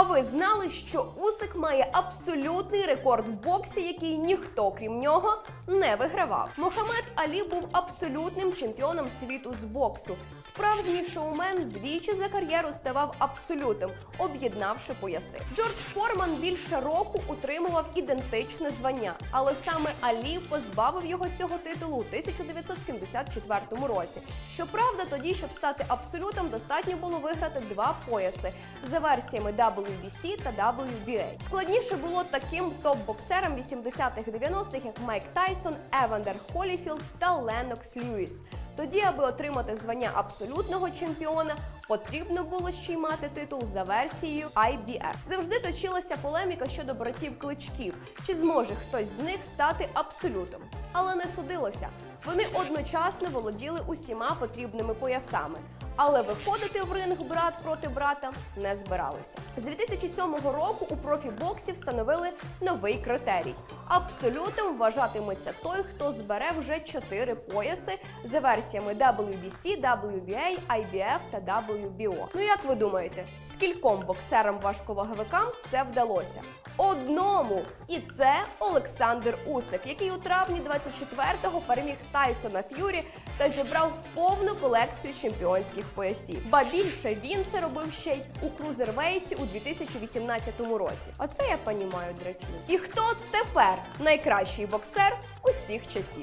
А ви знали, що Усик має абсолютний рекорд в боксі, який ніхто крім нього не вигравав? Мохамед Алі був абсолютним чемпіоном світу з боксу. Справжній шоумен двічі за кар'єру ставав абсолютом, об'єднавши пояси. Джордж Форман більше року утримував ідентичне звання, але саме Алі позбавив його цього титулу у 1974 році. Щоправда, тоді, щоб стати абсолютом, достатньо було виграти два пояси за версіями WBC та WBA. Складніше було таким топ-боксерам 80-х 90-х, як Майк Тайсон, Евандер Холіфілд та Ленокс Льюіс. Тоді, аби отримати звання абсолютного чемпіона, потрібно було ще й мати титул за версією IBF. Завжди точилася полеміка щодо братів кличків, чи зможе хтось з них стати абсолютом. Але не судилося. Вони одночасно володіли усіма потрібними поясами. Але виходити в ринг брат проти брата не збиралися. З 2007 року у профібоксі встановили новий критерій. Абсолютом вважатиметься той, хто збере вже чотири пояси за версіями WBC, WBA, IBF та WBO. Ну як ви думаєте, скільком боксерам важковаговикам це вдалося? Одному! І це Олександр Усик, який у травні 24-го переміг Тайсона Ф'юрі та зібрав повну колекцію чемпіонських поясів. Ба більше він це робив ще й у крузервейті у 2018 році. Оце я понімаю драчу. І хто тепер найкращий боксер усіх часів?